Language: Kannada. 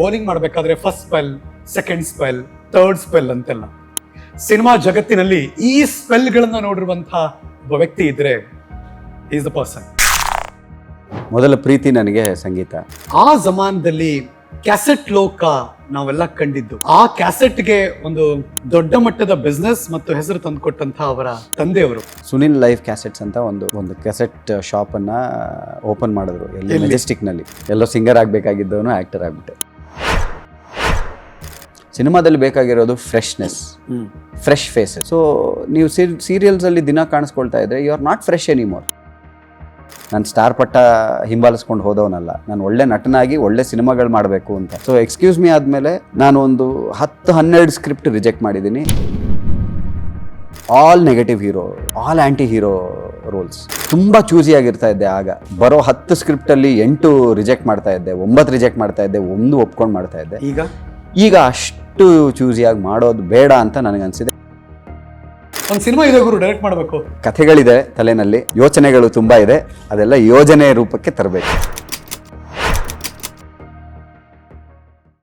ಬೌಲಿಂಗ್ ಮಾಡಬೇಕಾದ್ರೆ first spell second spell third spell ಅಂತೆಲ್ಲ. ಸಿನಿಮಾ ಜಗತ್ತಿನಲ್ಲಿ ಈ ಸ್ಪೆಲ್ಗಳನ್ನು ನೋಡಿರುವಂತಹ ಒಬ್ಬ ವ್ಯಕ್ತಿ ಇದ್ರೆ ಈಸ್ ದ ಪರ್ಸನ್ ಮೊದಲ ಪ್ರೀತಿ ನನಗೆ ಸಂಗೀತ. ಆ ಜಮಾನದಲ್ಲಿ ಕ್ಯಾಸೆಟ್ ಲೋಕ ನಾವೆಲ್ಲ ಕಂಡಿದ್ದು. ಆ ಕ್ಯಾಸೆಟ್ಗೆ ಒಂದು ದೊಡ್ಡ ಮಟ್ಟದ ಬಿಸ್ನೆಸ್ ಮತ್ತು ಹೆಸರು ತಂದುಕೊಟ್ಟಂತಹ ಅವರ ತಂದೆಯವರು. ಸುನಿಲ್ ಲೈಫ್ ಕ್ಯಾಸೆಟ್ಸ್ ಅಂತ ಒಂದು ಒಂದು ಕ್ಯಾಸೆಟ್ ಶಾಪ್ ಅನ್ನ ಓಪನ್ ಮಾಡಿದ್ರು. ಎಲ್ಲಿ ಮೆಜೆಸ್ಟಿಕ್ನಲ್ಲಿ. ಎಲ್ಲೋ ಸಿಂಗರ್ ಆಗಬೇಕಾಗಿದ್ದವನು ಆಕ್ಟರ್ ಆಗ್ಬಿಟ್ಟೆ. ಸಿನಿಮಾದಲ್ಲಿ ಬೇಕಾಗಿರೋದು ಫ್ರೆಶ್ನೆಸ್ ಫ್ರೆಶ್ ಫೇಸಸ್ ಸೊ ನೀವು ಸೀರಿಯಲ್ಸಲ್ಲಿ ದಿನ ಕಾಣಿಸ್ಕೊಳ್ತಾ ಇದ್ರೆ you are not fresh anymore ನಾನು ಸ್ಟಾರ್ ಪಟ್ಟ ಹಿಂಬಾಲಿಸ್ಕೊಂಡು ಹೋದವನಲ್ಲ. ನಾನು ಒಳ್ಳೆ ನಟನಾಗಿ ಒಳ್ಳೆ ಸಿನಿಮಾಗಳು ಮಾಡಬೇಕು ಅಂತ. ಸೊ ಎಕ್ಸ್ಕ್ಯೂಸ್ ಮೀ ಆದಮೇಲೆ ನಾನು ಒಂದು ಹತ್ತು ಹನ್ನೆರಡು ಸ್ಕ್ರಿಪ್ಟ್ ರಿಜೆಕ್ಟ್ ಮಾಡಿದ್ದೀನಿ. All negative hero all anti hero roles ತುಂಬ ಚೂಸಿ ಆಗಿರ್ತಾ ಇದ್ದೆ ಆಗ. ಬರೋ ಹತ್ತು ಸ್ಕ್ರಿಪ್ಟಲ್ಲಿ ಎಂಟು ರಿಜೆಕ್ಟ್ ಮಾಡ್ತಾ ಇದ್ದೆ ಒಂಬತ್ತು ರಿಜೆಕ್ಟ್ ಮಾಡ್ತಾ ಇದ್ದೆ ಒಂದು ಒಪ್ಕೊಂಡು ಮಾಡ್ತಾ ಇದ್ದೆ. ಈಗ? ಈಗ ಅಷ್ಟು ಚೂಸಿಯಾಗಿ ಮಾಡೋದು ಬೇಡ ಅಂತ ನನಗನ್ಸಿದೆ. ಒಂದು ಸಿನಿಮಾ ಇದೆ ಗುರು ಡೈರೆಕ್ಟ್ ಮಾಡಬೇಕು. ಕಥೆಗಳಿದೆ ತಲೆನಲ್ಲಿ ಯೋಚನೆಗಳು ತುಂಬ ಇದೆ. ಅದೆಲ್ಲ ಯೋಜನೆ ರೂಪಕ್ಕೆ ತರಬೇಕು.